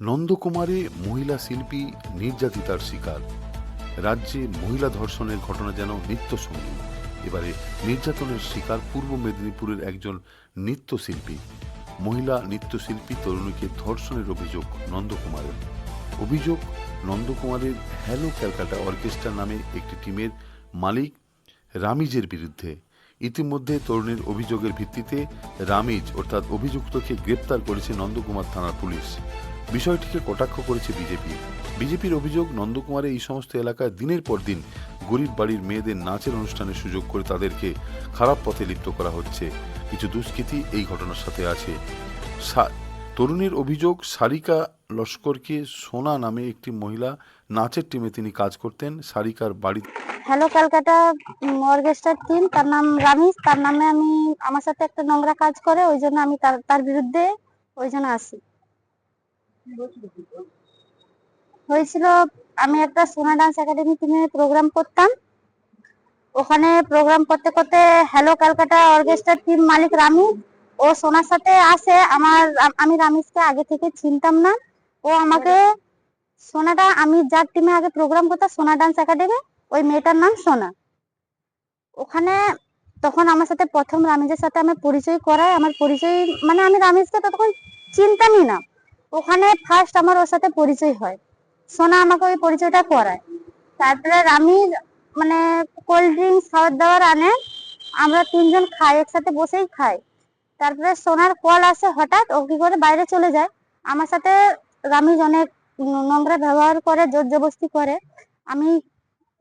নন্দকুমারে মহিলা শিল্পী নির্যাতিতার শিকার। রাজ্যে মহিলা ধর্ষণের ঘটনা যেন নিত্য নিত্যসঙ্গী। এবারে নির্যাতনের শিকার পূর্ব মেদিনীপুরের একজন নৃত্যশিল্পী। মহিলা নৃত্যশিল্পী তরুণীকে ধর্ষণের অভিযোগ নন্দকুমারের। অভিযোগ, নন্দকুমারের হ্যালো ক্যালকাটা অর্কেস্ট্রা নামে একটি টিমের মালিক রামিজের বিরুদ্ধে। ইতিমধ্যে তরুণীর অভিযোগের ভিত্তিতে রামিজ, অর্থাৎ অভিযুক্তকে গ্রেপ্তার করেছে নন্দকুমার থানার পুলিশ। বিষয়টিকে কটাক্ষ করেছে বিজেপি। বিজেপির অভিযোগ, নন্দকুমারে এই সমস্ত এলাকায় দিনের পর দিন গরিব বাড়ির মেয়েদের নাচের অনুষ্ঠানের সুযোগ করে তাদেরকে খারাপ পথে লিপ্ত করা হচ্ছে। কিছু দুষ্কৃতী এই ঘটনার সাথে আছে। তরুণীর অভিযোগ, সারিকা লস্করকে সোনা নামে একটি মহিলা নাচের টিমে তিনি কাজ করতেন। সারিকার বাড়ি হ্যালো, ক্যালকাটা অর্কেস্ট্রার টিম। তার নাম রামিস তার নামে আমি, আমার সাথে একটা নোংরা কাজ করে, ওই জন্য আমি তার তার বিরুদ্ধে ওই জন্য আসি। হয়েছিল, আমি একটা সোনা ডান্স একাডেমি টিমে প্রোগ্রাম করতাম। ওখানে প্রোগ্রাম করতে করতে হ্যালো ক্যালকাটা অর্কেস্ট্রার টিম মালিক রামি, ও সোনার সাথে আসে আমার আমি রামিসকে আগে থেকে চিনতাম না। ও আমাকে সোনাটা, আমি যার টিমে আগে প্রোগ্রাম করতাম, সোনা ডান্স একাডেমি ওই মেয়েটার নাম সোনা। ওখানে তখন আমার সাথে প্রথম রামিজের সাথে আমার পরিচয় করায়, আমার পরিচয় মানে আমি রামিজকে তো তখন চিনতামই না। ওখানে ফার্স্ট আমার ওর সাথে পরিচয় হয়। সোনা আমাকে ওই পরিচয়টা করায়। তারপরে রামিজ মানে কোল্ড ড্রিঙ্কস খাবার দাবার আনে। আমরা তিনজন খাই, একসাথে বসেই খাই। তারপরে সোনার কল আসে হঠাৎ, ও কি করে বাইরে চলে যায়। আমার সাথে রামিজ অনেক নোংরা ব্যবহার করে জোর জবরদস্তি করে। আমি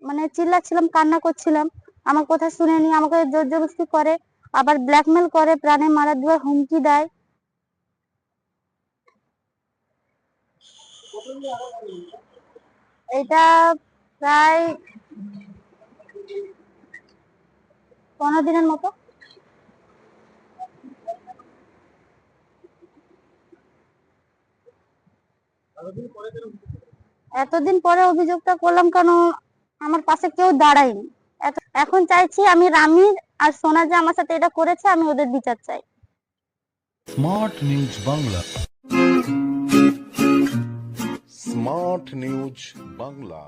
মানে চিল্লাচ্ছিলাম, কান্না করছিলাম। আমার কথা শুনেনি, আমাকে জোর জবস্তি করে। আবার ব্ল্যাকমেল করে, প্রাণে মারা দেওয়ার হুমকি দেয়। এটা প্রায় পনেরো দিনের মতো। এতদিন পরে অভিযোগটা করলাম কেন আমার পাশে কেউ দাঁড়ায়নি। এখন চাইছি আমি রামির আর সোনা যে আমার সাথে এটা করেছে, আমি ওদের বিচার চাই। Smart news Bangla. Smart news Bangla